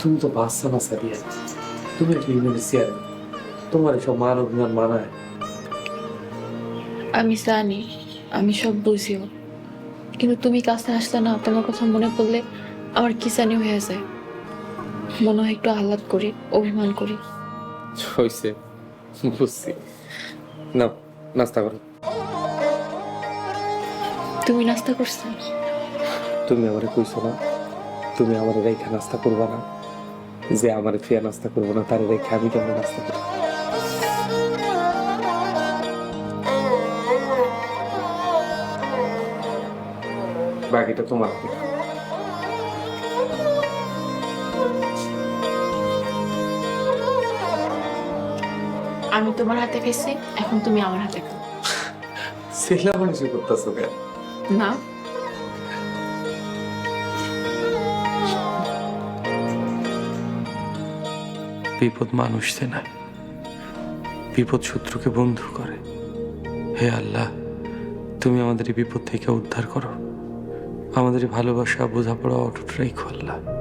তুমি তো বাচ্চা বাচ্চা দিয়ে তুমি একটা ইউনিভার্সিয়ার তোমার এসব মান অভিমান মানায়। আমি জানি আমি সব বুঝিও কিন্তু তুমি কাছে আসলে না তোমার কথা মনে পড়লে আমার কি জানি হয়ে যায়। মনে হয় একটু আহ্লাদ করি অভিমান করি। হয়েছে বুঝছি। না নাস্তা করো। তুমি নাস্তা করছ? তুমি আমারে কইছো না তুমি আমার রেখা নাস্তা করবা না। যে আমার ফিয়া নাস্তা করব না তার রেখে আমি কেমন নাস্তা করব? বাকিটা তোমার আমি তোমার হাতে খাইছি এখন তুমি আমার হাতে খাও। মানুষই করতেছো কেন? না। বিপদ মানুষ না। বিপদ শত্রুকে বন্ধু করে। হে আল্লাহ, তুমি আমাদের এই বিপদ থেকে উদ্ধার করো। আমাদের ভালোবাসা, বোঝাপড়া, অটুট রেখো আল্লাহ।